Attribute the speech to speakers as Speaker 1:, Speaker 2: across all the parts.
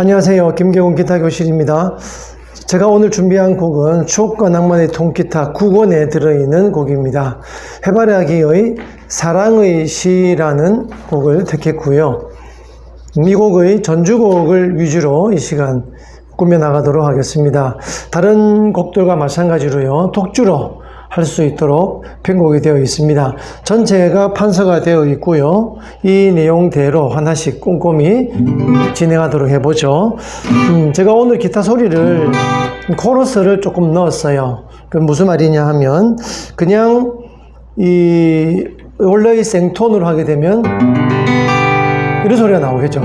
Speaker 1: 안녕하세요. 김경훈 기타 교실입니다. 제가 오늘 준비한 곡은 추억과 낭만의 통기타 9권에 들어있는 곡입니다. 해바라기의 사랑의 시라는 곡을 택했고요. 이 곡의 전주곡을 위주로 이 시간 꾸며나가도록 하겠습니다. 다른 곡들과 마찬가지로요. 독주로 할 수 있도록 편곡이 되어 있습니다. 전체가 판서가 되어 있고요. 이 내용대로 하나씩 꼼꼼히 진행하도록 해보죠. 음, 제가 오늘 기타 소리를 코러스를 조금 넣었어요. 그 무슨 말이냐 하면 그냥 이 원래의 생톤으로 하게 되면 이런 소리가 나오겠죠.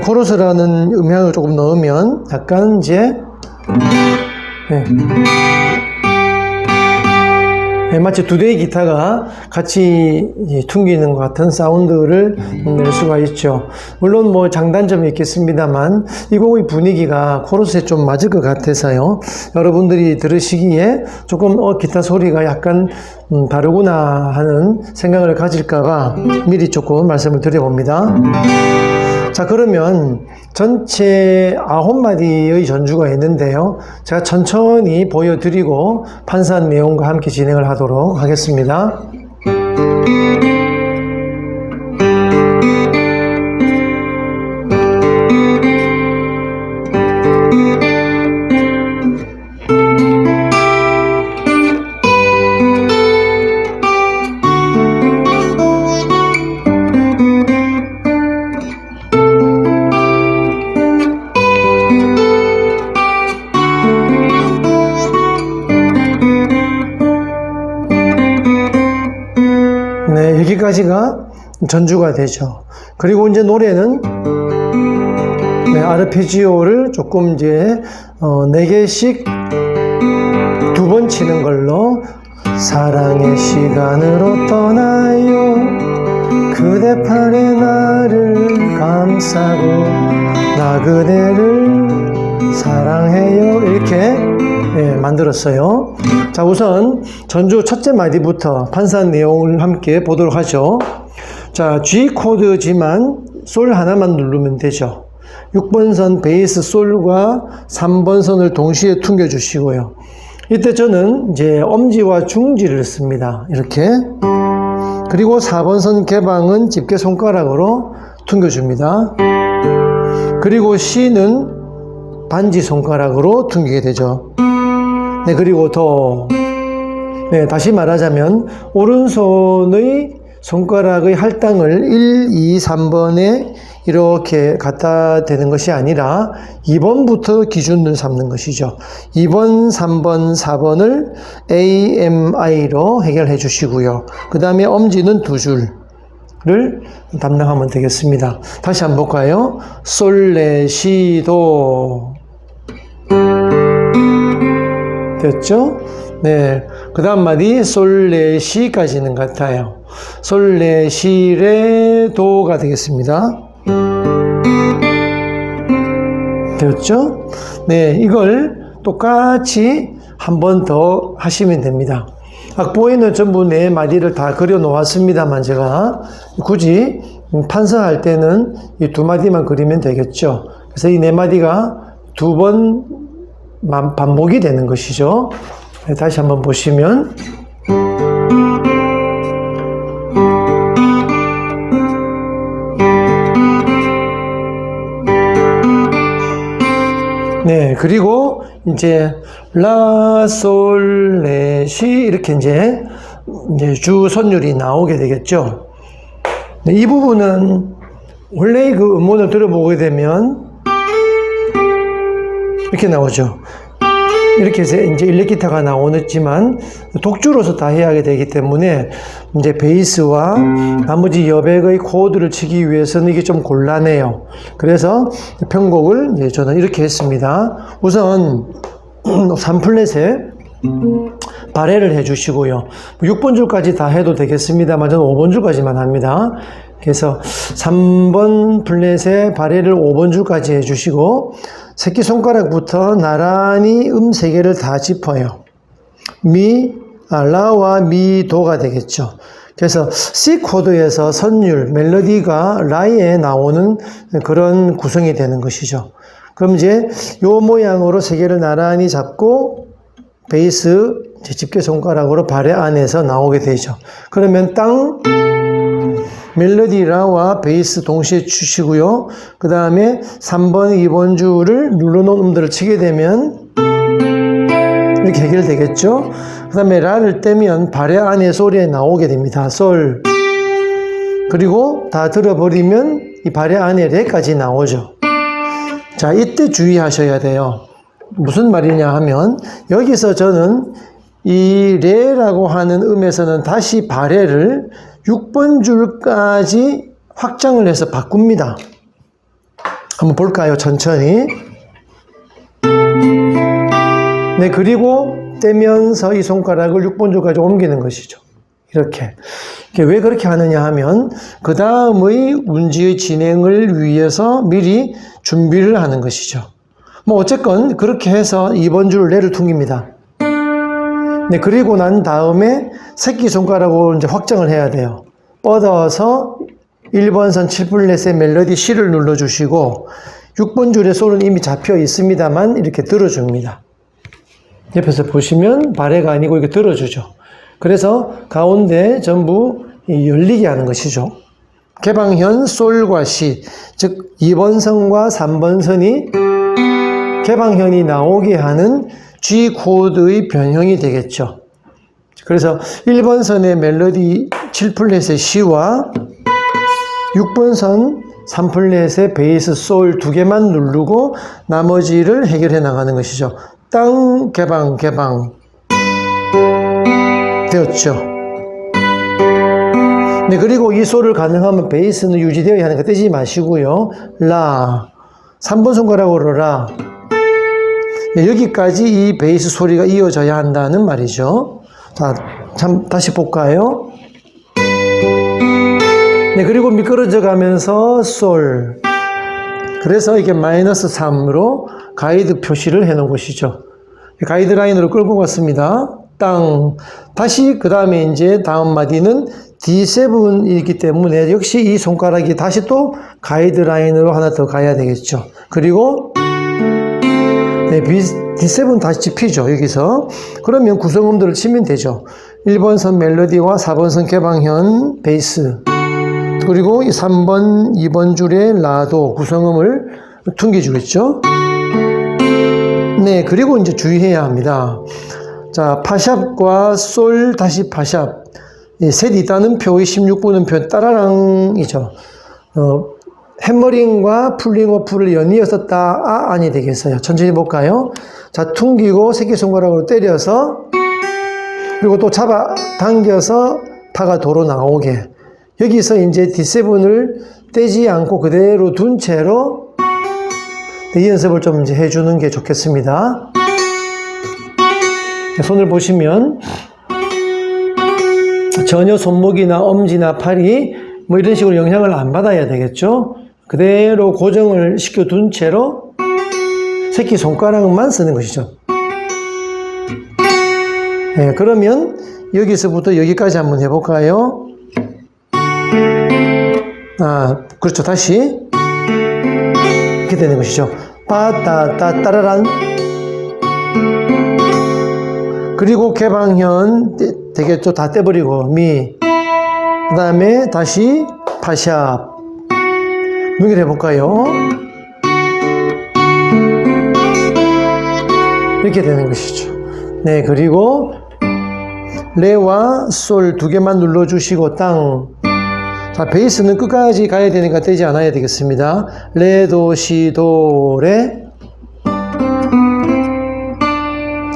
Speaker 1: 코러스라는 음향을 조금 넣으면 약간 이제 네. 네, 마치 두 대의 기타가 같이 이 퉁기는 것 같은 사운드를 낼 수가 있죠. 물론 뭐 장단점이 있겠습니다만 이 곡의 분위기가 코러스에 좀 맞을 것 같아서요. 여러분들이 들으시기에 조금 어, 기타 소리가 약간 음, 다르구나 하는 생각을 가질까봐 미리 조금 말씀을 드려봅니다. 자, 그러면 전체 아홉 마디의 전주가 있는데요. 제가 천천히 보여드리고 판사한 내용과 함께 진행을 하도록 하겠습니다. 전주가 되죠. 그리고 이제 노래는 네, 아르페지오를 조금 이제 어, 4개씩 두 번 치는 걸로 사랑의 시간으로 떠나요. 그대 팔에 나를 감싸고 나 그대를 사랑해요. 이렇게 예, 만들었어요. 자 우선 전주 첫째 마디부터 판사한 내용을 함께 보도록 하죠 자 G 코드지만 솔 하나만 누르면 되죠. 6번 선 베이스 솔과 3번 선을 동시에 퉁겨 주시고요. 이때 저는 이제 엄지와 중지를 씁니다. 이렇게. 그리고 4번 선 개방은 집게 손가락으로 퉁겨 줍니다. 그리고 C는 반지 손가락으로 퉁기게 되죠. 네, 그리고 더, 네, 다시 말하자면, 오른손의 손가락의 할당을 1, 2, 3번에 이렇게 갖다 대는 것이 아니라 2번부터 기준을 삼는 것이죠. 2번, 3번, 4번을 AMI로 해결해 주시고요. 그 다음에 엄지는 두 줄을 담당하면 되겠습니다. 다시 한번 볼까요? 솔레, 시도. 됐죠? 네. 그 다음 마디 솔레, 시까지는 같아요. 솔레, 시레, 도가 되겠습니다. 되었죠? 네, 이걸 똑같이 한 번 더 하시면 됩니다. 악보에는 전부 네 마디를 다 그려 놓았습니다만 제가 굳이 판서할 때는 이 두 마디만 그리면 되겠죠. 그래서 이 네 마디가 두 번 반복이 되는 것이죠. 네, 다시 한번 보시면 네, 그리고 이제 라, 솔, 레, 시 이렇게 이제 이제 주 선율이 나오게 되겠죠. 네, 이 부분은 원래 그 음원을 들어보게 되면 이렇게 나오죠. 이렇게 해서 이제 일렉기타가 나오지만 독주로서 다 해야 되기 때문에 이제 베이스와 나머지 여백의 코드를 치기 위해서는 이게 좀 곤란해요. 그래서 편곡을 저는 이렇게 했습니다. 우선 3플랫에 발해를 해 주시고요. 6번 줄까지 다 해도 되겠습니다만 저는 5번 줄까지만 합니다. 그래서 3번 플랫에 발해를 5번 줄까지 해 주시고 새끼손가락부터 나란히 음 세 개를 다 짚어요. 미, 아, 라와 미, 도가 되겠죠. 그래서 C 코드에서 선율, 멜로디가 라에 나오는 그런 구성이 되는 것이죠. 그럼 이제 요 모양으로 세 개를 나란히 잡고 베이스 집게 손가락으로 발의 안에서 나오게 되죠. 그러면 땅 멜로디 라와 베이스 동시에 주시고요. 그 다음에 3번, 2번 줄을 눌러놓은 음들을 치게 되면 이렇게 해결되겠죠. 그 다음에 라를 떼면 발의 안에 소리에 나오게 됩니다. 솔. 그리고 다 들어버리면 이 발의 안에 레까지 나오죠. 자, 이때 주의하셔야 돼요. 무슨 말이냐 하면 여기서 저는 이 레라고 하는 음에서는 다시 발해를 6번 줄까지 확장을 해서 바꿉니다. 한번 볼까요? 천천히. 네, 그리고 떼면서 이 손가락을 6번 줄까지 옮기는 것이죠. 이렇게. 왜 그렇게 하느냐 하면, 그 다음의 운지의 진행을 위해서 미리 준비를 하는 것이죠. 뭐, 어쨌건 그렇게 해서 2번 줄 레를 퉁깁니다. 네, 그리고 난 다음에 새끼손가락으로 이제 확정을 해야 돼요. 뻗어서 1번 선 7플랫의 멜로디 C를 눌러주시고, 6번 줄의 솔은 이미 잡혀 있습니다만, 이렇게 들어줍니다. 옆에서 보시면 발해가 아니고 이렇게 들어주죠. 그래서 가운데 전부 열리게 하는 것이죠. 개방현 솔과 시, 즉 2번 선과 3번 선이 개방현이 나오게 하는 G 코드의 변형이 되겠죠. 그래서 1번 선의 멜로디 7플랫의 C와 6번 선 3플랫의 베이스 솔 두 개만 누르고 나머지를 해결해 나가는 것이죠. 땅 개방 개방 되었죠. 네, 그리고 이 소를 가능하면 베이스는 유지되어야 하니까 떼지 마시고요. 라 3번 손가락으로 라 네, 여기까지 이 베이스 소리가 이어져야 한다는 말이죠. 자, 참 다시 볼까요? 네, 그리고 미끄러져 가면서 솔. 그래서 이게 마이너스 3으로 가이드 표시를 해 놓은 것이죠. 가이드라인으로 끌고 갔습니다. 땅. 다시 그 다음에 이제 다음 마디는 D7이기 때문에 역시 이 손가락이 다시 또 가이드라인으로 하나 더 가야 되겠죠. 그리고 네, D7 다시 짚히죠. 여기서. 그러면 구성음들을 치면 되죠. 1번 선 멜로디와 4번 선 개방현 베이스. 그리고 3번, 2번 줄의 라도 구성음을 퉁겨주겠죠. 네, 그리고 이제 주의해야 합니다. 자, 파샵과 솔 다시 파샵. 예, 셋 있다는 표의 16분은 표 따라랑이죠. 어, 해머링과 풀링오프를 연이어서 따아 아니 되겠어요. 천천히 볼까요? 자, 퉁기고 새끼손가락으로 때려서 그리고 또 잡아 당겨서 파가 도로 나오게. 여기서 이제 D7을 떼지 않고 그대로 둔 채로 이 연습을 좀 이제 해주는 게 좋겠습니다. 손을 보시면 전혀 손목이나 엄지나 팔이 뭐 이런 식으로 영향을 안 받아야 되겠죠. 그대로 고정을 시켜둔 채로 새끼 손가락만 쓰는 것이죠. 네, 그러면 여기서부터 여기까지 한번 해볼까요? 아, 그렇죠. 다시. 이렇게 되는 것이죠. 빠따따 따라란. 그리고 개방현 되겠죠. 다 떼버리고 미. 그 다음에 다시 파샵. 연결해 볼까요? 이렇게 되는 것이죠. 네, 그리고 레와 솔 두 개만 눌러주시고 땅. 자, 베이스는 끝까지 가야 되니까 떼지 않아야 되겠습니다. 레, 도, 시, 도, 레.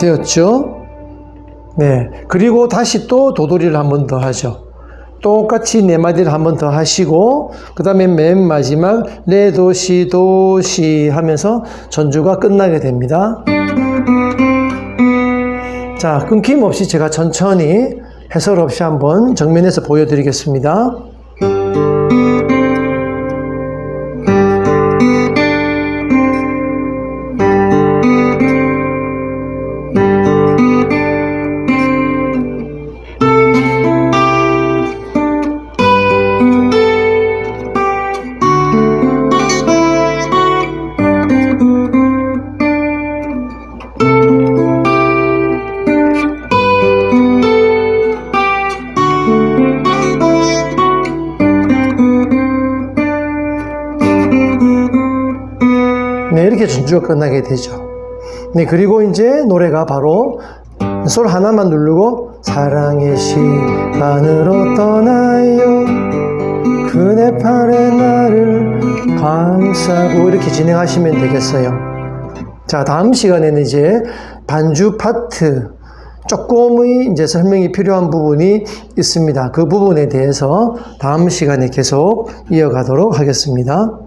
Speaker 1: 되었죠? 네. 그리고 다시 또 도돌이를 한 번 더 하죠. 똑같이 네 마디를 한 번 더 하시고, 그 다음에 맨 마지막, 레, 도, 시, 도, 시 하면서 전주가 끝나게 됩니다. 자, 끊김없이 제가 천천히 해설 없이 한번 정면에서 보여드리겠습니다. 전주가 끝나게 되죠. 네, 그리고 이제 노래가 바로 솔 하나만 누르고 사랑의 시간으로 떠나요 그대 팔에 나를 감싸고 이렇게 진행하시면 되겠어요. 자, 다음 시간에는 이제 반주 파트 조금의 이제 설명이 필요한 부분이 있습니다. 그 부분에 대해서 다음 시간에 계속 이어가도록 하겠습니다.